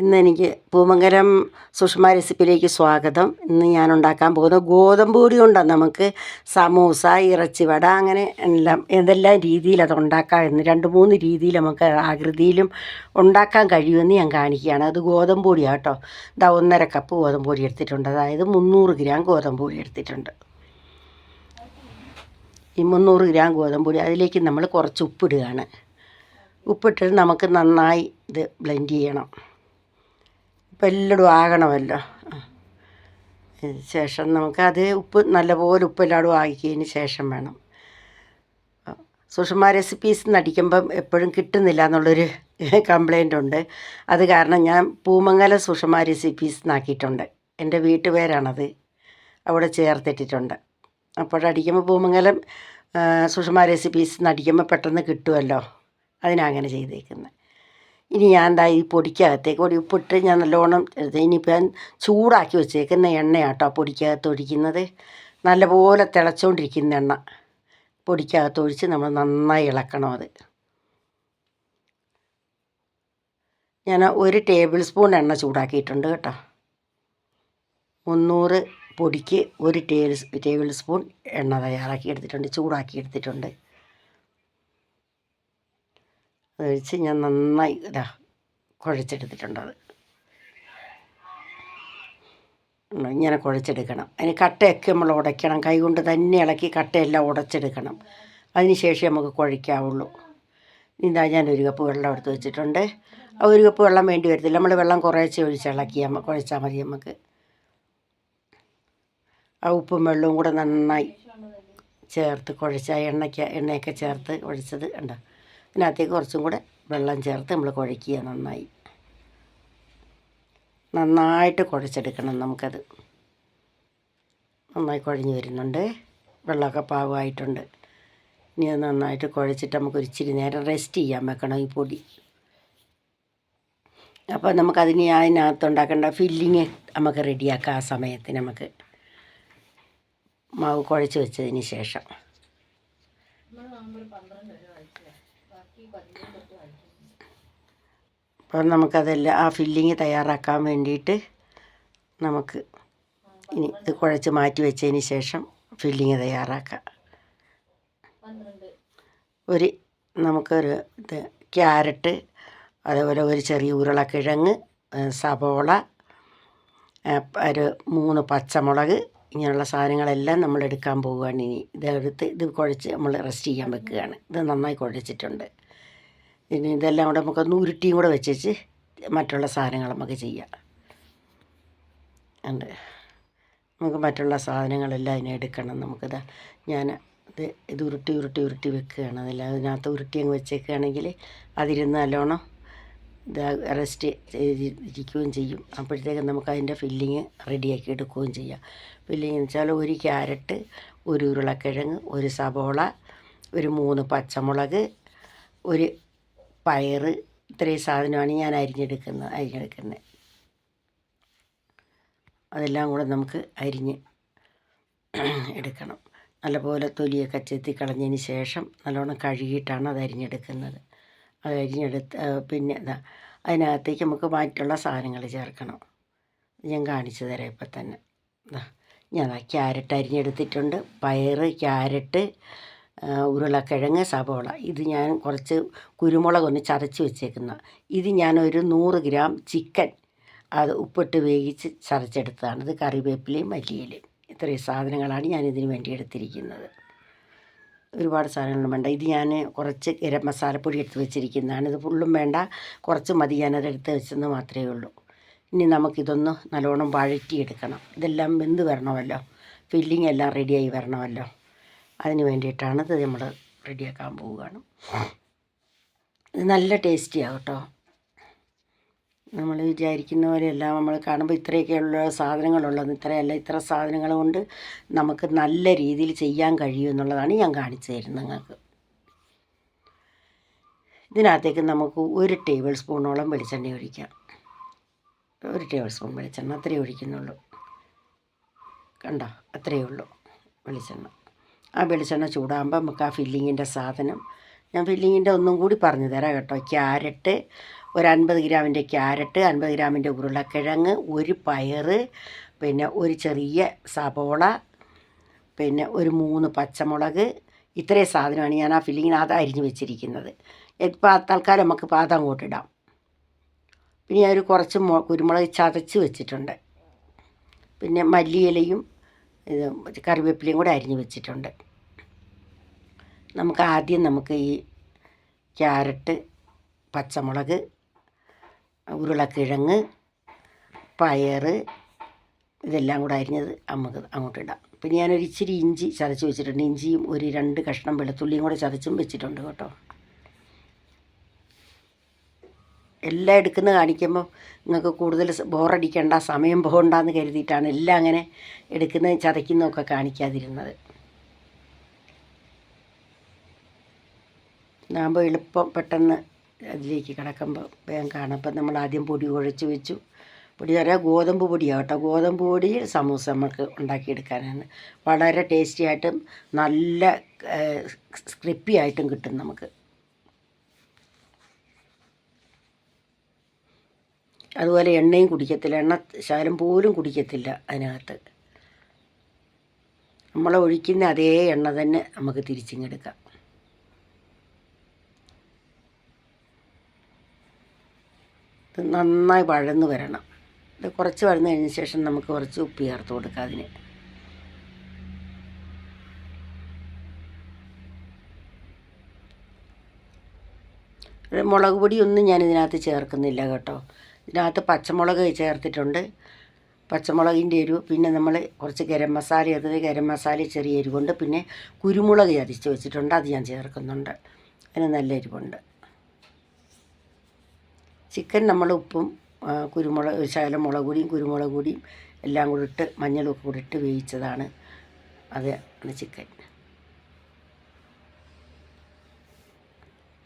ഇന്ന് എനിക്ക് പൂമങ്കരം സുഷമ റെസിപ്പിയിലേക്ക് സ്വാഗതം. ഇന്ന് ഞാൻ ഉണ്ടാക്കാൻ പോകുന്നത് ഗോതമ്പ് പൊടി കൊണ്ടാണ്. നമുക്ക് സമൂസ ഇറച്ചിവട അങ്ങനെ എല്ലാം എന്തെല്ലാം രീതിയിൽ അത് ഉണ്ടാക്കാം എന്ന് രണ്ട് മൂന്ന് രീതിയിൽ നമുക്ക് ആകൃതിയിലും ഉണ്ടാക്കാൻ കഴിയുമെന്ന് ഞാൻ കാണിക്കുകയാണ്. അത് ഗോതമ്പ് പൊടിയാണ് കേട്ടോ. ഇതാ ഒന്നര കപ്പ് ഗോതമ്പ് പൊടി എടുത്തിട്ടുണ്ട്. അതായത് മുന്നൂറ് ഗ്രാം ഗോതമ്പ് പൊടി എടുത്തിട്ടുണ്ട്. ഈ മുന്നൂറ് ഗ്രാം ഗോതമ്പ് പൊടി അതിലേക്ക് നമ്മൾ കുറച്ച് ഉപ്പിടുകയാണ്. ഉപ്പിട്ടിട്ട് നമുക്ക് നന്നായി ഇത് ബ്ലെൻഡ് ചെയ്യണം. ഇപ്പം എല്ലായിടും ആകണമല്ലോ. ശേഷം നമുക്കത് ഉപ്പ് നല്ലപോലെ ഉപ്പ് എല്ലായിടും ആക്കിയതിന് ശേഷം വേണം. സുഷമാ റെസിപ്പീസ് നടിക്കുമ്പം എപ്പോഴും കിട്ടുന്നില്ല എന്നുള്ളൊരു കംപ്ലൈന്റ് ഉണ്ട്. അത് കാരണം ഞാൻ പൂമംഗല സുഷമ റെസിപ്പീസ് എന്നാക്കിയിട്ടുണ്ട് എന്റെ വീട്ടുപേരാണത്. അവിടെ ചേർത്തിട്ടിട്ടുണ്ട്. അപ്പോഴടിക്കുമ്പോൾ പൂമംഗലം സുഷമ റെസിപ്പീസ് നടിക്കുമ്പോൾ പെട്ടെന്ന് കിട്ടുമല്ലോ. അതിനങ്ങനെ ചെയ്തേക്കുന്നത് ഇനി ഞാൻ എന്താ ഈ പൊടിക്കകത്തേക്ക് ഒരു ഉപ്പിട്ട് ഞാൻ നല്ലോണം എടുത്ത് ഇനിയിപ്പോൾ ഞാൻ ചൂടാക്കി വെച്ചേക്കുന്ന എണ്ണയാട്ടോ പൊടിക്കകത്ത് ഒഴിക്കുന്നത്. നല്ലപോലെ തിളച്ചുകൊണ്ടിരിക്കുന്ന എണ്ണ പൊടിക്കകത്ത് ഒഴിച്ച് നമ്മൾ നന്നായി ഇളക്കണം അത്. ഞാൻ ഒരു ടേബിൾ സ്പൂൺ എണ്ണ ചൂടാക്കിയിട്ടുണ്ട് കേട്ടോ. മുന്നൂറ് പൊടിക്ക് ഒരു ടേബിൾ ടേബിൾ സ്പൂൺ എണ്ണ തയ്യാറാക്കി എടുത്തിട്ടുണ്ട് ചൂടാക്കി എടുത്തിട്ടുണ്ട്. ഒഴിച്ച് ഞാൻ നന്നായി ഇതാ കുഴച്ചെടുത്തിട്ടുണ്ടത് ഇങ്ങനെ കുഴച്ചെടുക്കണം. അതിന് കട്ടയൊക്കെ നമ്മൾ ഉടയ്ക്കണം. കൈകൊണ്ട് തന്നെ ഇളക്കി കട്ടയെല്ലാം ഉടച്ചെടുക്കണം. അതിന് ശേഷം നമുക്ക് കുഴയ്ക്കാവുള്ളൂ. ഇതാ ഞാൻ ഒരു കപ്പ് വെള്ളം എടുത്ത് വെച്ചിട്ടുണ്ട്. ആ ഒരു കപ്പ് വെള്ളം വേണ്ടി വരത്തില്ല. നമ്മൾ വെള്ളം കുറേശ്ശെ ഒഴിച്ച് ഇളക്കിയാൽ കുഴച്ചാൽ മതി നമുക്ക് ആ ഉപ്പും വെള്ളവും കൂടെ നന്നായി ചേർത്ത് കുഴച്ച എണ്ണയ്ക്ക് എണ്ണയൊക്കെ ചേർത്ത് കുഴച്ചത് ഉണ്ടോ ഇതിനകത്തേക്ക് കുറച്ചും കൂടെ വെള്ളം ചേർത്ത് നമ്മൾ കുഴയ്ക്കുക നന്നായി. നന്നായിട്ട് കുഴച്ചെടുക്കണം നമുക്കത്. നന്നായി കുഴഞ്ഞു വരുന്നുണ്ട്. വെള്ളമൊക്കെ പാകമായിട്ടുണ്ട്. ഇനി അത് നന്നായിട്ട് കുഴച്ചിട്ട് നമുക്ക് ഒരിച്ചിരി നേരം റെസ്റ്റ് ചെയ്യാൻ വെക്കണം ഈ പൊടി. അപ്പോൾ നമുക്കതിന് അതിനകത്ത് ഉണ്ടാക്കേണ്ട ഫില്ലിങ് നമുക്ക് റെഡിയാക്കാം ആ സമയത്ത് നമുക്ക്. മാവ് കുഴച്ച് വെച്ചതിന് ശേഷം. അപ്പോൾ നമുക്കതെല്ലാം ആ ഫില്ലിങ് തയ്യാറാക്കാൻ വേണ്ടിയിട്ട് നമുക്ക് ഇനി ഇത് കുഴച്ച് മാറ്റി വെച്ചതിന് ശേഷം ഫില്ലിങ് തയ്യാറാക്കാം. ഒരു നമുക്കൊരു ഇത് ക്യാരറ്റ് അതേപോലെ ഒരു ചെറിയ ഉരുളക്കിഴങ്ങ് സബോള ഒരു മൂന്ന് പച്ചമുളക് ഇങ്ങനെയുള്ള സാധനങ്ങളെല്ലാം നമ്മൾ എടുക്കാൻ പോവുകയാണ് ഇനി. ഇതെടുത്ത് ഇത് കുഴച്ച് നമ്മൾ റെസ്റ്റ് ചെയ്യാൻ വെക്കുകയാണ്. ഇത് നന്നായി കുഴച്ചിട്ടുണ്ട്. ഇനി ഇതെല്ലാം കൂടെ നമുക്കൊന്ന് ഉരുട്ടിയും കൂടെ വെച്ചേച്ച് മറ്റുള്ള സാധനങ്ങൾ നമുക്ക് ചെയ്യാം. ഉണ്ട് നമുക്ക് മറ്റുള്ള സാധനങ്ങളെല്ലാം അതിനെ എടുക്കണം. നമുക്കിത് ഞാൻ ഇത് ഇത് ഉരുട്ടി ഉരുട്ടി ഉരുട്ടി വെക്കുകയാണ്. അതെല്ലാം അതിനകത്ത് ഉരുട്ടി അങ്ങ് വെച്ചേക്കുകയാണെങ്കിൽ അതിരുന്ന് നല്ലോണം ഇത് റെസ്റ്റ് ഇരിക്കുകയും ചെയ്യും. അപ്പോഴത്തേക്കും നമുക്ക് അതിന്റെ ഫില്ലിങ് റെഡിയാക്കി എടുക്കുകയും ചെയ്യാം. ഫില്ലിങ് എന്ന് വെച്ചാൽ ഒരു ക്യാരറ്റ് ഒരു ഉരുളക്കിഴങ്ങ് ഒരു സബോള ഒരു മൂന്ന് പച്ചമുളക് ഒരു പയറ് ഇത്രയും സാധനമാണ് ഞാൻ അരിഞ്ഞെടുക്കുന്നത് അരിഞ്ഞെടുക്കുന്നത് അതെല്ലാം കൂടെ നമുക്ക് അരിഞ്ഞ് എടുക്കണം. നല്ലപോലെ തൊലിയൊക്കെ ചെത്തി കളഞ്ഞതിന് ശേഷം നല്ലോണം കഴുകിയിട്ടാണ് അത് അരിഞ്ഞെടുക്കുന്നത്. അത് അരിഞ്ഞെടുത്ത് പിന്നെ ഇതാ അതിനകത്തേക്ക് നമുക്ക് മറ്റുള്ള സാധനങ്ങൾ ചേർക്കണം. ഞാൻ കാണിച്ചു തരാം ഇപ്പം തന്നെ. ഞാൻ ക്യാരറ്റ് അരിഞ്ഞെടുത്തിട്ടുണ്ട്. പയറ് ക്യാരറ്റ് ഉരുളക്കിഴങ്ങ് സവോള. ഇത് ഞാൻ കുറച്ച് കുരുമുളക് ഒന്ന് ചതച്ച് വെച്ചേക്കുന്ന. ഇത് ഞാനൊരു നൂറ് ഗ്രാം ചിക്കൻ അത് ഉപ്പിട്ട് വേവിച്ച് ചതച്ചെടുത്തതാണ്. ഇത് കറിവേപ്പിലയും മല്ലിയിലയും. ഇത്രയും സാധനങ്ങളാണ് ഞാൻ ഇതിന് വേണ്ടി എടുത്തിരിക്കുന്നത്. ഒരുപാട് സാധനങ്ങൾ വേണ്ട. ഇത് ഞാൻ കുറച്ച് ഗരം മസാലപ്പൊടി എടുത്ത് വെച്ചിരിക്കുന്നതാണ്. ഇത് ഫുള്ളും വേണ്ട. കുറച്ച് മതി. ഞാനത് എടുത്ത് വെച്ചെന്ന് മാത്രമേ ഉള്ളൂ. ഇനി നമുക്കിതൊന്ന് നല്ലോണം വഴറ്റിയെടുക്കണം. ഇതെല്ലാം വെന്ത് വരണമല്ലോ? ഫില്ലിംഗ് എല്ലാം റെഡിയായി വരണമല്ലോ? അതിന് വേണ്ടിയിട്ടാണ് ഇത് നമ്മൾ റെഡിയാക്കാൻ പോവുകയാണ്. ഇത് നല്ല ടേസ്റ്റിയാണ് കേട്ടോ. നമ്മൾ വിചാരിക്കുന്ന പോലെയല്ല നമ്മൾ കാണുമ്പോൾ ഇത്രയൊക്കെയുള്ള സാധനങ്ങളുള്ളത് ഇത്രയല്ല ഇത്ര സാധനങ്ങൾ കൊണ്ട് നമുക്ക് നല്ല രീതിയിൽ ചെയ്യാൻ കഴിയും എന്നുള്ളതാണ് ഞാൻ കാണിച്ചു തരുന്നത് നിങ്ങൾക്ക്. ഇതിനകത്തേക്ക് നമുക്ക് ഒരു ടേബിൾ സ്പൂണോളം വെളിച്ചെണ്ണ ഒഴിക്കാം. ഒരു ടേബിൾ സ്പൂൺ വെളിച്ചെണ്ണ അത്രയേ ഒഴിക്കുന്നുള്ളൂ. കണ്ടോ? അത്രയേ ഉള്ളൂ വെളിച്ചെണ്ണ. ആ വെളിച്ചെണ്ണ ചൂടാകുമ്പോൾ നമുക്ക് ആ ഫില്ലിങ്ങിന്റെ സാധനം ഞാൻ ഫില്ലിങ്ങിന്റെ ഒന്നും കൂടി പറഞ്ഞു തരാം കേട്ടോ. ക്യാരറ്റ് ഒരു അൻപത് ഗ്രാമിന്റെ ക്യാരറ്റ് അൻപത് ഗ്രാമിന്റെ ഉരുളക്കിഴങ്ങ് ഒരു പയർ പിന്നെ ഒരു ചെറിയ സബോള പിന്നെ ഒരു മൂന്ന് പച്ചമുളക്. ഇത്രയും സാധനമാണ് ഞാൻ ആ ഫില്ലിങ്ങിനകത്ത് അരിഞ്ഞ് വെച്ചിരിക്കുന്നത്. ഇപ്പോൾ തൽക്കാലം നമുക്ക് പാതം അങ്ങോട്ട് ഇടാം. പിന്നെ ഒരു കുറച്ച് കുരുമുളക് ചതച്ച് വെച്ചിട്ടുണ്ട്. പിന്നെ മല്ലിയിലയും ഇത് കറിവേപ്പിലയും കൂടെ അരിഞ്ഞ് വെച്ചിട്ടുണ്ട്. നമുക്ക് ആദ്യം നമുക്ക് ഈ ക്യാരറ്റ് പച്ചമുളക് ഉരുളക്കിഴങ്ങ് പയർ ഇതെല്ലാം കൂടെ അരിഞ്ഞത് നമുക്ക് അങ്ങോട്ട് ഇടാം. പിന്നെ ഞാനൊരു ഇച്ചിരി ഇഞ്ചി ചതച്ച് വെച്ചിട്ടുണ്ട്. ഇഞ്ചിയും ഒരു രണ്ട് കഷ്ണം വെളുത്തുള്ളിയും കൂടെ ചതച്ചും വെച്ചിട്ടുണ്ട് കേട്ടോ. എല്ലാം എടുക്കുന്ന കാണിക്കുമ്പോൾ നിങ്ങൾക്ക് കൂടുതൽ ബോറടിക്കണ്ട സമയം പോകണ്ടെന്ന് കരുതിയിട്ടാണ് എല്ലാം അങ്ങനെ എടുക്കുന്ന ചതയ്ക്കുന്നതൊക്കെ കാണിക്കാതിരുന്നത്. ഇതാകുമ്പോൾ എളുപ്പം പെട്ടെന്ന് അതിലേക്ക് കിടക്കുമ്പോൾ വേഗം കാണാം. അപ്പം നമ്മൾ ആദ്യം പൊടി കുഴച്ച് വെച്ചു. പൊടി വരെ ഗോതമ്പ് പൊടിയാണ് കേട്ടോ. ഗോതമ്പ് പൊടിയിൽ സമൂസ നമുക്ക് ഉണ്ടാക്കിയെടുക്കാനാണ്. വളരെ ടേസ്റ്റി ആയിട്ടും നല്ല സ്ക്രിപ്പി ആയിട്ടും കിട്ടും നമുക്ക്. അതുപോലെ എണ്ണയും കുടിക്കത്തില്ല. എണ്ണ ശകലം പോലും കുടിക്കത്തില്ല അതിനകത്ത്. നമ്മൾ ഒഴിക്കുന്ന അതേ എണ്ണ തന്നെ നമുക്ക് തിരിച്ചിങ്ങെടുക്കാം. ഇത് നന്നായി വഴന്ന് വരണം. ഇത് കുറച്ച് വഴന്ന് കഴിഞ്ഞ ശേഷം നമുക്ക് കുറച്ച് ഉപ്പ് ചേർത്ത് കൊടുക്കാം അതിന്. മുളക് പൊടിയൊന്നും ഞാൻ ഇതിനകത്ത് ചേർക്കുന്നില്ല കേട്ടോ. ഇതിനകത്ത് പച്ചമുളക് ചേർത്തിട്ടുണ്ട്. പച്ചമുളകിന്റെ എരിവ് പിന്നെ നമ്മൾ കുറച്ച് ഗരം മസാല ചേർത്തത് ഗരം മസാല ചെറിയ എരിവുണ്ട്. പിന്നെ കുരുമുളക് ചതിച്ച് വെച്ചിട്ടുണ്ട്. അത് ഞാൻ ചേർക്കുന്നുണ്ട്. അതിന് നല്ല എരിവുണ്ട്. ചിക്കൻ നമ്മൾ ഉപ്പും കുരുമുളക് ശകലം മുളക് കുരുമുളക് പൊടിയും എല്ലാം കൂടി ഇട്ട് മഞ്ഞളും ഒക്കെ കൂടി ഇട്ട് വേവിച്ചതാണ് അത് ചിക്കൻ.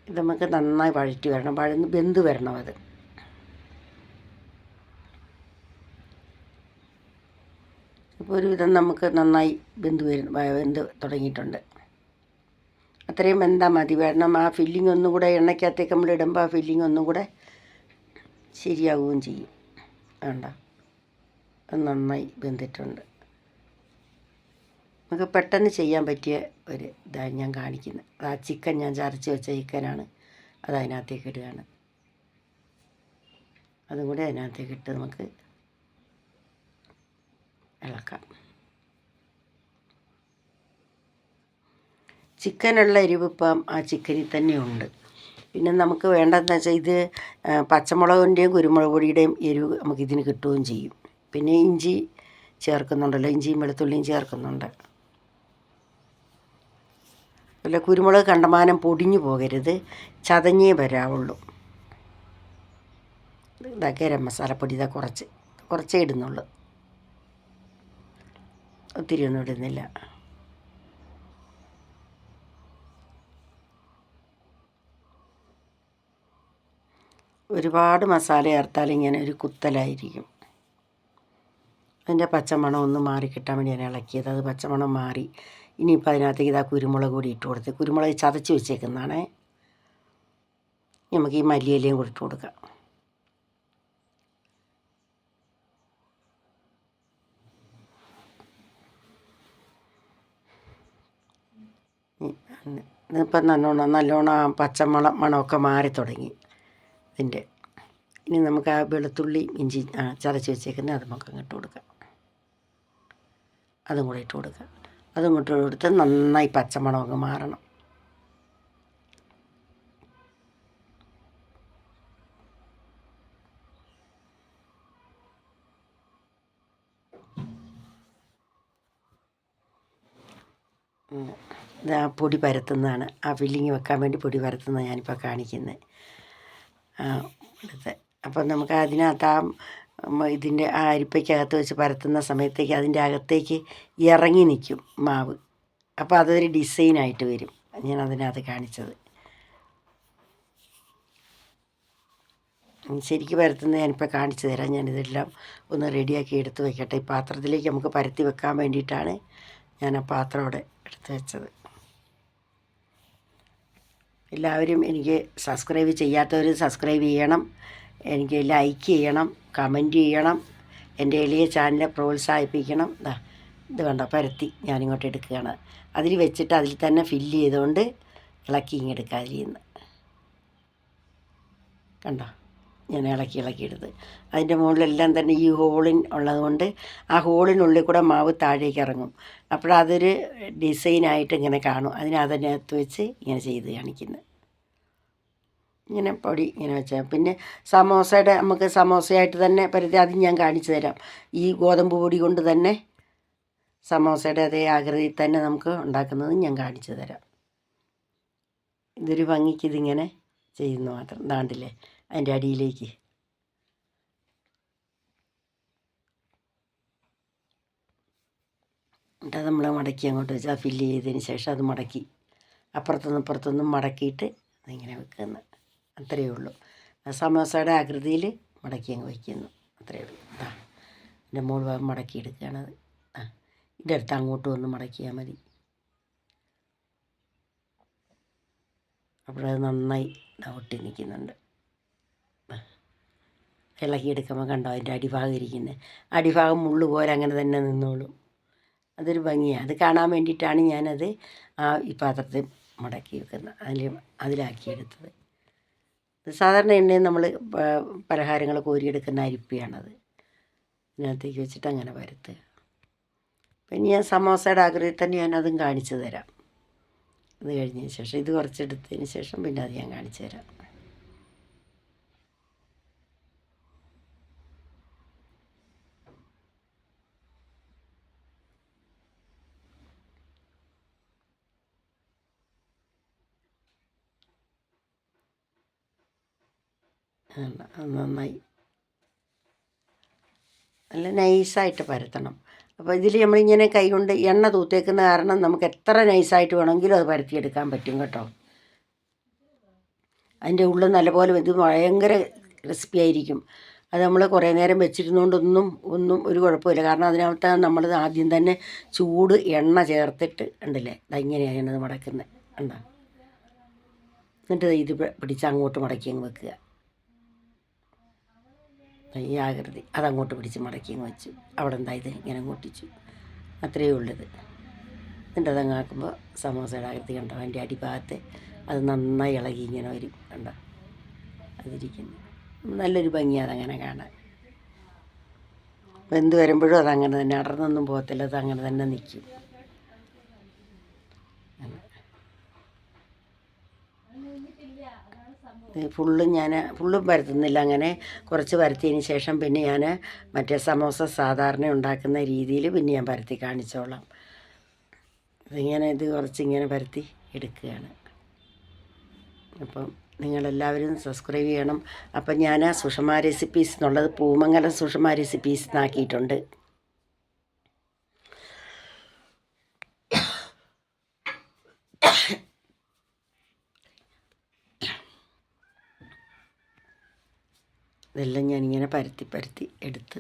ഇത് നമുക്ക് നന്നായി വഴറ്റി വരണം. വഴന്ന് വെന്ത് വരണം അത്. ഇപ്പോൾ ഒരുവിധം നമുക്ക് നന്നായി ബന്ധു വരും ബന്ധു തുടങ്ങിയിട്ടുണ്ട്. അത്രയും എന്താ മതി. കാരണം ആ ഫില്ലിംഗ് ഒന്നും കൂടെ എണ്ണയ്ക്കകത്തേക്ക് നമ്മൾ ഇടുമ്പോൾ ആ ഫില്ലിംഗ് ഒന്നും കൂടെ ശരിയാവുകയും ചെയ്യും. വേണ്ട നന്നായി ബന്ധിട്ടുണ്ട്. നമുക്ക് പെട്ടെന്ന് ചെയ്യാൻ പറ്റിയ ഒരു ഇതാണ് ഞാൻ കാണിക്കുന്നത്. ആ ചിക്കൻ ഞാൻ ചതച്ച് വെച്ച ചിക്കനാണ്. അത് അതിനകത്തേക്ക് ഇടുകയാണ്. അതും കൂടി അതിനകത്തേക്ക് ഇട്ട് നമുക്ക് ഇളക്കാം. ചിക്കനുള്ള എരിവിപ്പം ആ ചിക്കനിൽ തന്നെയുണ്ട് പിന്നെ നമുക്ക് വേണ്ടതെന്ന് വെച്ചാൽ ഇത് പച്ചമുളകിന്റെയും കുരുമുളക് പൊടിയുടെയും എരിവ് നമുക്ക് ഇതിന് കിട്ടുകയും ചെയ്യും. പിന്നെ ഇഞ്ചി ചേർക്കുന്നുണ്ടല്ലോ ഇഞ്ചിയും വെളുത്തുള്ളിയും ചേർക്കുന്നുണ്ട്. അല്ല കുരുമുളക് കണ്ടമാനം പൊടിഞ്ഞു പോകരുത് ചതഞ്ഞേ വരാവുള്ളൂ. ഇതാ ഗരം മസാലപ്പൊടി ഇതാ കുറച്ച് കുറച്ചേ ഇടുന്നുള്ളൂ. ഒത്തിരി ഒന്നും ഇടുന്നില്ല. ഒരുപാട് മസാല ചേർത്താൽ ഇങ്ങനെ ഒരു കുത്തലായിരിക്കും. അതിന്റെ പച്ചമണം ഒന്ന് മാറി കിട്ടാൻ വേണ്ടി ഞാൻ ഇളക്കിയത്. അത് പച്ചമണം മാറി. ഇനിയിപ്പോൾ അതിനകത്തേക്ക് ഇതാ കുരുമുളക് കൂടി ഇട്ട് കൊടുത്ത്. കുരുമുളക് ചതച്ച് വെച്ചേക്കുന്നതാണേ. നമുക്ക് ഈ മല്ലിയിലയും കൂടി ഇട്ട് കൊടുക്കാം. ഇതിപ്പോൾ നല്ലോണം നല്ലോണം പച്ചമണം മണമൊക്കെ മാറി തുടങ്ങി ഇതിന്റെ. ഇനി നമുക്ക് ആ വെളുത്തുള്ളി ഇഞ്ചി ചതച്ച് വെച്ചേക്കുന്നത് അത് നമുക്ക് അങ്ങോട്ട് കൊടുക്കാം. അതും കൂടെ ഇട്ട് കൊടുക്കാം. അതും കൂടെ കൊടുത്ത് നന്നായി പച്ചമണമൊക്കെ മാറണം. ഉം. പൊടി പരത്തുന്നതാണ്. ആ ഫില്ലിങ് വെക്കാൻ വേണ്ടി പൊടി പരത്തുന്നത് ഞാനിപ്പോൾ കാണിക്കുന്നത് അപ്പം നമുക്ക് അതിനകത്ത് ആ ഇതിന്റെ ആ അരിപ്പയ്ക്കകത്ത് വെച്ച് പരത്തുന്ന സമയത്തേക്ക് അതിന്റെ അകത്തേക്ക് ഇറങ്ങി നിൽക്കും മാവ്. അപ്പോൾ അതൊരു ഡിസൈനായിട്ട് വരും. ഞാൻ അതിനകത്ത് കാണിച്ചത്. ശരിക്ക് പരത്തുന്നത് ഞാനിപ്പോൾ കാണിച്ചു തരാം. ഞാനിതെല്ലാം ഒന്ന് റെഡിയാക്കി എടുത്ത് വെക്കട്ടെ. ഈ പാത്രത്തിലേക്ക് നമുക്ക് പരത്തി വെക്കാൻ വേണ്ടിയിട്ടാണ് ഞാൻ ആ പാത്രം അവിടെ എടുത്ത് വെച്ചത്. എല്ലാവരും എനിക്ക് സബ്സ്ക്രൈബ് ചെയ്യാത്തവർ സബ്സ്ക്രൈബ് ചെയ്യണം. എനിക്ക് ലൈക്ക് ചെയ്യണം കമന്റ് ചെയ്യണം എന്റെ എളിയ ചാനലിനെ പ്രോത്സാഹിപ്പിക്കണം. ദാ ഇത് വേണ്ട പരത്തി ഞാനിങ്ങോട്ട് എടുക്കുകയാണ്. അതിൽ വെച്ചിട്ട് അതിൽ തന്നെ ഫില്ല് ചെയ്തുകൊണ്ട് ഇളക്കി ഇങ്ങെടുക്കുക അതിൽ നിന്ന്. കണ്ടോ? ഞാൻ ഇളക്കി ഇളക്കി എടുത്ത്. അതിന്റെ മുകളിലെല്ലാം തന്നെ ഈ ഹോളിൻ ഉള്ളതുകൊണ്ട് ആ ഹോളിനുള്ളിൽ കൂടെ മാവ് താഴേക്ക് ഇറങ്ങും. അപ്പോഴതൊരു ഡിസൈനായിട്ട് ഇങ്ങനെ കാണും. അതിനകത്ത് വെച്ച് ഇങ്ങനെ ചെയ്ത് കാണിക്കുന്നത്. ഇങ്ങനെ പൊടി ഇങ്ങനെ വെച്ചാൽ പിന്നെ സമോസയുടെ നമുക്ക് സമോസയായിട്ട് തന്നെ പരിധി അത് ഞാൻ കാണിച്ചു തരാം. ഈ ഗോതമ്പ് പൊടി കൊണ്ട് തന്നെ സമോസയുടെ അതേ ആകൃതിയിൽ തന്നെ നമുക്ക് ഉണ്ടാക്കുന്നത് ഞാൻ കാണിച്ചു തരാം. ഇതൊരു ഭംഗിക്ക് ഇതിങ്ങനെ ചെയ്യുന്നു മാത്രം. ദാണ്ടില്ലേ അതിന്റെ അടിയിലേക്ക്. എന്നിട്ട് നമ്മൾ മടക്കി അങ്ങോട്ട് വെച്ച് ആ ഫില്ല് ചെയ്തതിന് ശേഷം അത് മടക്കി. അപ്പുറത്തുനിന്ന് ഇപ്പുറത്തുനിന്നും മടക്കിയിട്ട് അതിങ്ങനെ വെക്കുന്നു. അത്രയേ ഉള്ളൂ. സമോസയുടെ ആകൃതിയിൽ മടക്കി അങ്ങ് വയ്ക്കുന്നു. അത്രയേ ഉള്ളൂ. ആ എന്റെ മോൾ ഭാഗം മടക്കി എടുക്കുകയാണത് ആ ഇതിന്റെ അടുത്ത് അങ്ങോട്ടും ഒന്ന് മടക്കിയാൽ മതി. അപ്പോൾ അത് നന്നായി ഒട്ടി നിൽക്കുന്നുണ്ട്. ഇളക്കിയെടുക്കുമ്പോൾ കണ്ടോ അതിന്റെ അടിഭാഗം ഇരിക്കുന്നത് അടിഭാഗം മുള്ളു പോലെ അങ്ങനെ തന്നെ നിന്നോളും. അതൊരു ഭംഗിയാണ്. അത് കാണാൻ വേണ്ടിയിട്ടാണ് ഞാനത് ആ ഈ പാത്രത്തിൽ മടക്കി വെക്കുന്നത്. അതിൽ അതിലാക്കിയെടുത്തത് സാധാരണ എണ്ണയിൽ നമ്മൾ പലഹാരങ്ങൾ കോരിയെടുക്കുന്ന അരിപ്പയാണത്. ഇതിനകത്തേക്ക് വെച്ചിട്ട് അങ്ങനെ പരത്തുക പിന്നെ ഞാൻ സമോസയുടെ ആഗ്രഹത്തിൽ തന്നെ ഞാൻ അതും കാണിച്ചു തരാം. അത് കഴിഞ്ഞതിന് ശേഷം ഇത് കുറച്ചെടുത്തതിന് ശേഷം പിന്നെ അത് ഞാൻ കാണിച്ചു തരാം. അത് നന്നായി. നല്ല നൈസായിട്ട് പരത്തണം. അപ്പോൾ ഇതിൽ നമ്മളിങ്ങനെ കൈ കൊണ്ട് എണ്ണ തൂത്തേക്കുന്ന കാരണം നമുക്ക് എത്ര നൈസായിട്ട് വേണമെങ്കിലും അത് പരത്തിയെടുക്കാൻ പറ്റും കേട്ടോ. അതിന്റെ ഉള്ളിൽ നല്ലപോലെ ഇത് ഭയങ്കര ക്രിസ്പി ആയിരിക്കും. അത് നമ്മൾ കുറേ നേരം വെച്ചിരുന്നുകൊണ്ടൊന്നും ഒന്നും ഒരു കുഴപ്പമില്ല. കാരണം അതിനകത്ത് നമ്മൾ ആദ്യം തന്നെ ചൂട് എണ്ണ ചേർത്തിട്ട് ഉണ്ടല്ലേ? ഇതെങ്ങനെയാണ് അത് മടക്കുന്നത് ഉണ്ടോ എന്നിട്ട് ഇത് പിടിച്ച് അങ്ങോട്ട് മടക്കി അങ്ങ് വെക്കുക. ഈ ആകൃതി. അതങ്ങോട്ട് പിടിച്ച് മടക്കി വെച്ചു അവിടെ എന്താ ഇത്? ഇങ്ങനെ കൂട്ടിച്ചു അത്രയേ ഉള്ളത്. എന്നിട്ട് അതങ്ങാക്കുമ്പോൾ സമോസയുടെ ആകൃതി കണ്ടോ? അതിന്റെ അടിഭാഗത്ത് അത് നന്നായി ഇളകി ഇങ്ങനെ വരും. കണ്ടോ? അതിരിക്കുന്നു. നല്ലൊരു ഭംഗിയാണ് അതങ്ങനെ കാണാൻ. വെന്ത് വരുമ്പോഴും അതങ്ങനെ തന്നെ. അടർന്നൊന്നും പോകത്തില്ല. അത് അങ്ങനെ തന്നെ നിൽക്കും. ഫുള്ളും ഞാൻ ഫുള്ളും പരത്തുന്നില്ല. അങ്ങനെ കുറച്ച് പരത്തിയതിന് ശേഷം പിന്നെ ഞാൻ മറ്റേ സമോസ സാധാരണ ഉണ്ടാക്കുന്ന രീതിയിൽ പിന്നെ ഞാൻ പരത്തി കാണിച്ചോളാം. ഇതിങ്ങനെ ഇത് കുറച്ചിങ്ങനെ പരത്തി എടുക്കുകയാണ്. അപ്പം നിങ്ങളെല്ലാവരും സബ്സ്ക്രൈബ് ചെയ്യണം. അപ്പം ഞാൻ സുഷമ റെസിപ്പീസ് എന്നുള്ളത് പൂമംഗലം സുഷമ റെസിപ്പീസ് എന്നാക്കിയിട്ടുണ്ട് ഇതെല്ലാം ഞാനിങ്ങനെ പരത്തി പരത്തി എടുത്ത്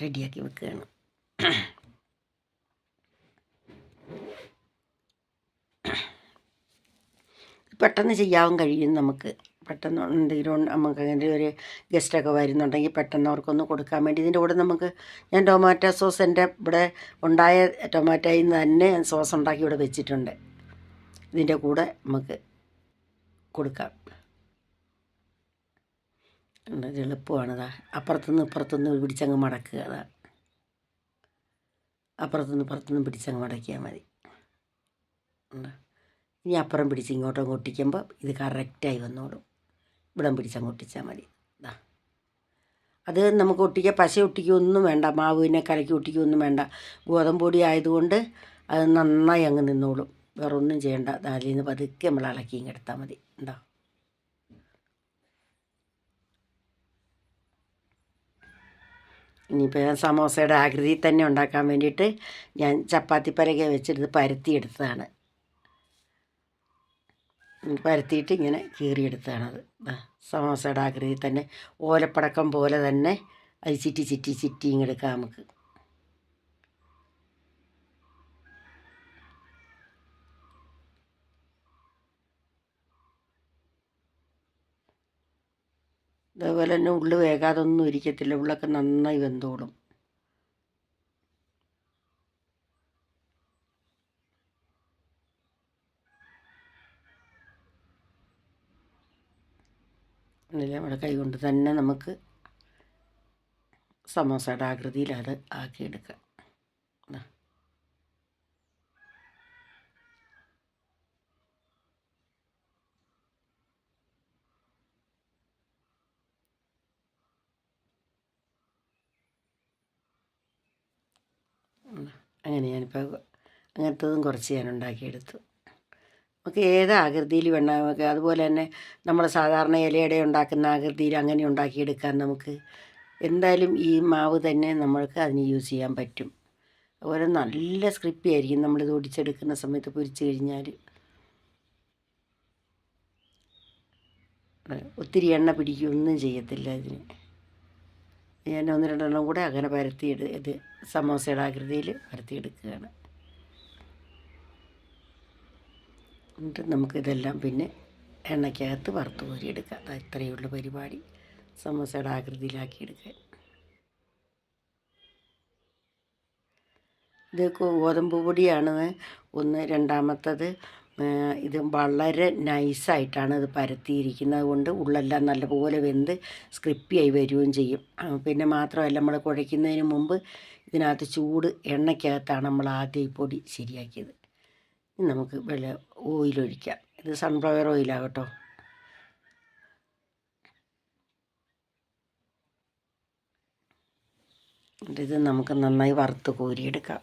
റെഡിയാക്കി വെക്കുകയാണ്. പെട്ടെന്ന് ചെയ്യാവും കഴിയും നമുക്ക്. പെട്ടെന്ന് എന്തെങ്കിലും നമുക്ക് അങ്ങനെ ഒരു ഗസ്റ്റൊക്കെ വരുന്നുണ്ടെങ്കിൽ പെട്ടെന്ന് അവർക്കൊന്ന് കൊടുക്കാൻ വേണ്ടി. ഇതിന്റെ കൂടെ നമുക്ക് ഞാൻ ടൊമാറ്റോ സോസ് എന്റെ ഇവിടെ ഉണ്ടായ ടൊമാറ്റോയിൽ നിന്ന് തന്നെ സോസ് ഉണ്ടാക്കി ഇവിടെ വെച്ചിട്ടുണ്ട്. ഇതിന്റെ കൂടെ നമുക്ക് കൊടുക്കാം. ഇത് എളുപ്പമാണിതാ അപ്പുറത്തുനിന്ന് ഇപ്പുറത്തുനിന്ന് പിടിച്ചങ്ങ് മടക്കുക അതാ. അപ്പുറത്തുനിന്ന് ഇപ്പുറത്തുനിന്ന് പിടിച്ചങ്ങ് മടക്കിയാൽ മതി. ഇനി അപ്പുറം പിടിച്ച് ഇങ്ങോട്ടും ഒട്ടിക്കുമ്പോൾ ഇത് കറക്റ്റായി വന്നോളും. ഇവിടം പിടിച്ചങ്ങ് ഒട്ടിച്ചാൽ മതി. ഇതാ അത് നമുക്ക് ഒട്ടിക്കുക പശ ഒട്ടിക്കുകയൊന്നും വേണ്ട. മാവിനെ കലക്കി ഒട്ടിക്കുകയൊന്നും വേണ്ട. ഗോതമ്പൊടി ആയതുകൊണ്ട് അത് നന്നായി അങ്ങ് നിന്നോളും. വേറെ ഒന്നും ചെയ്യണ്ട അതിൽ നിന്ന് പതുക്കെ നമ്മൾ ഇളക്കി ഇങ്ങെടുത്താൽ മതി. ഉണ്ടോ ഇനിയിപ്പോൾ ഞാൻ സമോസയുടെ ആകൃതി തന്നെ ഉണ്ടാക്കാൻ വേണ്ടിയിട്ട് ഞാൻ ചപ്പാത്തി പലക വെച്ചെടുത്ത് പരത്തിയെടുത്തതാണ്. പരത്തിയിട്ട് ഇങ്ങനെ കീറിയെടുത്തതാണത് സമോസയുടെ ആകൃതി തന്നെ ഓലപ്പടക്കം പോലെ തന്നെ അത് ചിറ്റി ചിറ്റി ചിറ്റി ഇങ്ങെടുക്കാം നമുക്ക്. അതേപോലെ തന്നെ ഉള്ളു വേകാതൊന്നും ഇരിക്കത്തില്ല. ഉള്ളൊക്കെ നന്നായി വെന്തോളും. നമ്മുടെ കൈ കൊണ്ട് തന്നെ നമുക്ക് സമോസയുടെ ആകൃതിയിൽ അത് ആക്കിയെടുക്കാം അങ്ങനെ ഞാനിപ്പോൾ അങ്ങനത്തതും കുറച്ച് ഞാൻ ഉണ്ടാക്കിയെടുത്തു. നമുക്ക് ഏത് ആകൃതിയിൽ വേണം നമുക്ക് അതുപോലെ തന്നെ നമ്മൾ സാധാരണ ഇലയുടെ ഉണ്ടാക്കുന്ന ആകൃതിയിൽ അങ്ങനെ ഉണ്ടാക്കിയെടുക്കാൻ നമുക്ക്. എന്തായാലും ഈ മാവ് തന്നെ നമ്മൾക്ക് അതിന് യൂസ് ചെയ്യാൻ പറ്റും. അതുപോലെ നല്ല സ്ക്രിപ്പി ആയിരിക്കും നമ്മളിത് ഒടിച്ചെടുക്കുന്ന സമയത്ത് പൊരിച്ച് കഴിഞ്ഞാൽ ഒത്തിരി എണ്ണ പിടിക്കുകയൊന്നും ചെയ്യത്തില്ല ഇതിന് ഞാൻ ഒന്ന് രണ്ടെണ്ണം കൂടെ അങ്ങനെ പരത്തിയെടു ഇത് സമോസയുടെ ആകൃതിയിൽ പരത്തിയെടുക്കുകയാണ് എന്നിട്ട് നമുക്കിതെല്ലാം പിന്നെ എണ്ണയ്ക്കകത്ത് വറുത്ത് കോരിയെടുക്കാം ഇത്രയേ ഉള്ളൂ പരിപാടി. സമോസയുടെ ആകൃതിയിലാക്കി എടുക്കാൻ. ഇത് ഗോതമ്പ് പൊടിയാണ്. ഒന്ന് രണ്ടാമത്തത് ഇത് വളരെ നൈസായിട്ടാണ് ഇത് പരത്തിയിരിക്കുന്നത്. കൊണ്ട് ഉള്ളെല്ലാം നല്ലപോലെ വെന്ത് സ്ക്രിപ്പിയായി വരികയും ചെയ്യും. പിന്നെ മാത്രമല്ല നമ്മൾ കുഴയ്ക്കുന്നതിന് മുമ്പ് ഇതിനകത്ത് ചൂട് എണ്ണയ്ക്കകത്താണ് നമ്മൾ ആദ്യം പൊടി ശരിയാക്കിയത്. നമുക്ക് വില ഓയിലൊഴിക്കാം ഇത് സൺഫ്ലവർ ഓയിലാകട്ടോ ഇത് നമുക്ക് നന്നായി വറുത്ത് കോരിയെടുക്കാം.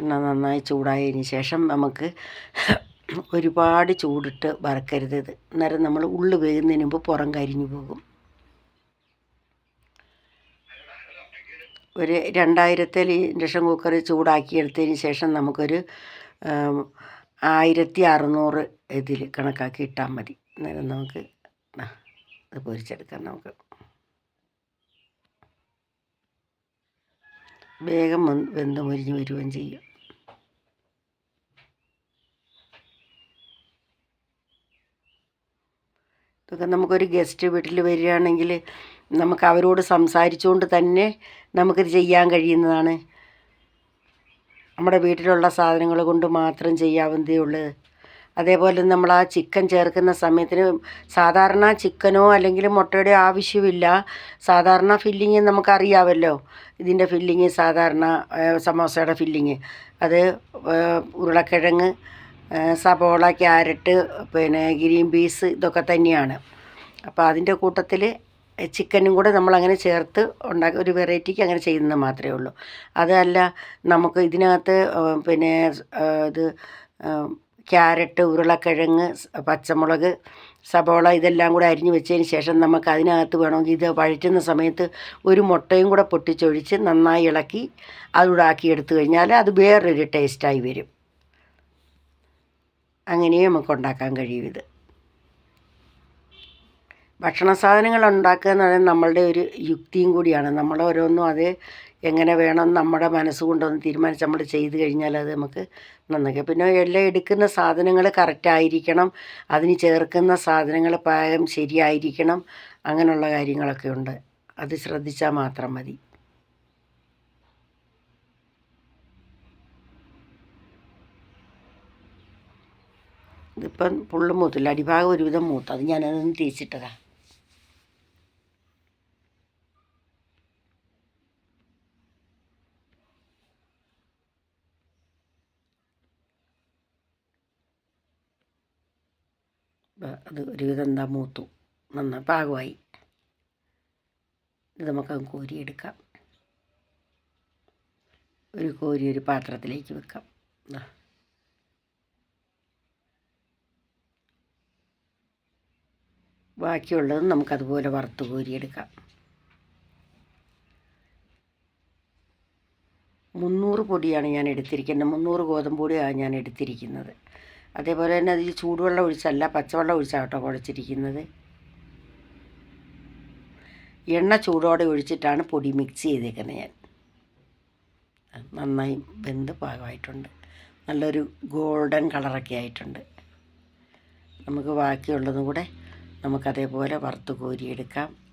എണ്ണ നന്നായി ചൂടായതിന് ശേഷം നമുക്ക് ഒരുപാട് ചൂടിട്ട് വറക്കരുത്. അന്നേരം നമ്മൾ ഉള്ളു വേകുന്നതിന് മുമ്പ് പുറം കരിഞ്ഞു പോകും. ഒരു രണ്ടായിരത്തിൽ ഇൻഡക്ഷൻ കുക്കർ ചൂടാക്കിയെടുത്തതിന് ശേഷം നമുക്കൊരു ആയിരത്തി അറുന്നൂറ് ഇതിൽ കണക്കാക്കി ഇട്ടാൽ മതി. അന്നേരം നമുക്ക് ഇത് പൊരിച്ചെടുക്കാം നമുക്ക്. വേഗം വെന്ത് മുരിഞ്ഞ് വരികയും ചെയ്യും. ഇതൊക്കെ നമുക്കൊരു ഗസ്റ്റ് വീട്ടിൽ വരികയാണെങ്കിൽ നമുക്ക് അവരോട് സംസാരിച്ചുകൊണ്ട് തന്നെ നമുക്കിത് ചെയ്യാൻ കഴിയുന്നതാണ്. നമ്മുടെ വീട്ടിലുള്ള സാധനങ്ങൾ കൊണ്ട് മാത്രം ചെയ്യാവുന്നതേ ഉള്ളൂ. അതേപോലെ നമ്മൾ ആ ചിക്കൻ ചേർക്കുന്ന സമയത്തിന് സാധാരണ ചിക്കനോ അല്ലെങ്കിൽ മുട്ടയുടെ ആവശ്യമില്ല. സാധാരണ ഫില്ലിങ് നമുക്കറിയാമല്ലോ ഇതിന്റെ ഫില്ലിങ് സാധാരണ സമോസയുടെ ഫില്ലിങ്. അത് ഉരുളക്കിഴങ്ങ് സബോള ക്യാരറ്റ് പിന്നെ ഗ്രീൻ പീസ് ഇതൊക്കെ തന്നെയാണ്. അപ്പോൾ അതിന്റെ കൂട്ടത്തിൽ ചിക്കനും കൂടെ നമ്മളങ്ങനെ ചേർത്ത് ഉണ്ടാക്കി ഒരു വെറൈറ്റിക്ക് അങ്ങനെ ചെയ്യുന്നത് മാത്രമേ ഉള്ളൂ. അതല്ല നമുക്ക് ഇതിനകത്ത് പിന്നെ ഇത് ക്യാരറ്റ് ഉരുളക്കിഴങ്ങ് പച്ചമുളക് സബോള ഇതെല്ലാം കൂടെ അരിഞ്ഞ് വെച്ചതിന് ശേഷം നമുക്ക് അതിനകത്ത് വേണമെങ്കിൽ ഇത് വഴറ്റുന്ന സമയത്ത് ഒരു മുട്ടയും കൂടെ പൊട്ടിച്ചൊഴിച്ച് നന്നായി ഇളക്കി അതുകൂടെ ആക്കി എടുത്തു കഴിഞ്ഞാൽ അത് വേറൊരു ടേസ്റ്റായി വരും. അങ്ങനെയും നമുക്ക് ഉണ്ടാക്കാൻ കഴിയും ഇത്. ഭക്ഷണ സാധനങ്ങൾ ഉണ്ടാക്കുക എന്ന് പറയുന്നത് നമ്മളുടെ ഒരു യുക്തിയും കൂടിയാണ്. നമ്മൾ ഓരോന്നും അത് എങ്ങനെ വേണം നമ്മുടെ മനസ്സുകൊണ്ടൊന്ന് തീരുമാനിച്ച് നമ്മൾ ചെയ്ത് കഴിഞ്ഞാൽ അത് നമുക്ക് നന്നാക്കി. പിന്നെ എല്ലാം എടുക്കുന്ന സാധനങ്ങൾ കറക്റ്റായിരിക്കണം അതിന് ചേർക്കുന്ന സാധനങ്ങൾ പാകം ശരിയായിരിക്കണം. അങ്ങനെയുള്ള കാര്യങ്ങളൊക്കെ ഉണ്ട്. അത് ശ്രദ്ധിച്ചാൽ മാത്രം മതി. ഇതിപ്പം പുള്ള് മൂത്തില്ല. അടിഭാഗം ഒരുവിധം മൂത്ത്. അത് ഞാനതൊന്ന് തേച്ചിട്ടതാ. അത് ഒരുവിധം എന്താ മൂത്തു. നന്ന പാകമായി ഇത് നമുക്ക് കോരിയെടുക്കാം. ഒരു കോരി ഒരു പാത്രത്തിലേക്ക് വെക്കാം. ബാക്കിയുള്ളത് നമുക്കതുപോലെ വറുത്ത് കോരിയെടുക്കാം. മുന്നൂറ് പൊടിയാണ് ഞാൻ എടുത്തിരിക്കുന്നത്. മുന്നൂറ് ഗോതമ്പ് പൊടിയാണ് ഞാൻ എടുത്തിരിക്കുന്നത്. അതേപോലെ തന്നെ അത് ഈ ചൂടുവെള്ളം ഒഴിച്ചല്ല പച്ചവെള്ളം ഒഴിച്ചാട്ടോ കുഴച്ചിരിക്കുന്നത്. എണ്ണ ചൂടോടെ ഒഴിച്ചിട്ടാണ് പൊടി മിക്സ് ചെയ്തേക്കുന്നത് ഞാൻ. നന്നായി വെന്ത് പാകമായിട്ടുണ്ട്. നല്ലൊരു ഗോൾഡൻ കളറൊക്കെ ആയിട്ടുണ്ട്. നമുക്ക് ബാക്കിയുള്ളതും കൂടെ നമുക്കതേപോലെ വറുത്ത് കോരിയെടുക്കാം.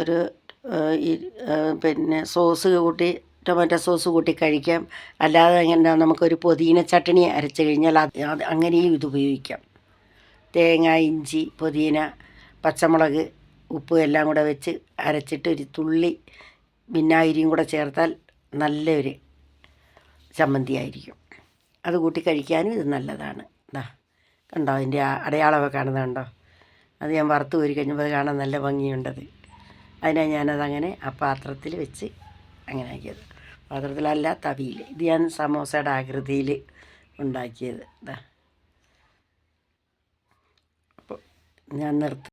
ഒരു പിന്നെ സോസ് കൂട്ടി ടൊമാറ്റോ സോസ് കൂട്ടി കഴിക്കാം. അല്ലാതെ ഇങ്ങനെ നമുക്കൊരു പുതിന ചട്ടണി അരച്ച് കഴിഞ്ഞാൽ അത് അങ്ങനെയും ഇത് ഉപയോഗിക്കാം. തേങ്ങ ഇഞ്ചി പുതിന പച്ചമുളക് ഉപ്പ് എല്ലാം കൂടെ വെച്ച് അരച്ചിട്ട് ഒരു തുള്ളി വിനാഗിരിയും കൂടെ ചേർത്താൽ നല്ലൊരു ചമ്മന്തി ആയിരിക്കും അത് കൂട്ടി കഴിക്കാനും ഇത് നല്ലതാണ്. എന്താ കണ്ടോ അതിന്റെ അടയാളമൊക്കെ കാണുന്നുണ്ടോ അത് ഞാൻ വറുത്ത് കോരി കഴിഞ്ഞപ്പോൾ അത് കാണാൻ നല്ല ഭംഗിയുണ്ടത് അതിനാണ് ഞാനതങ്ങനെ ആ പാത്രത്തിൽ വെച്ച് അങ്ങനെ ആക്കിയത്. പാത്രത്തിലല്ല തവിയിൽ ഇത് ഞാൻ സമോസയുടെ ആകൃതിയിൽ ഉണ്ടാക്കിയത്. ഇതാ അപ്പോൾ ഞാൻ നിർത്തി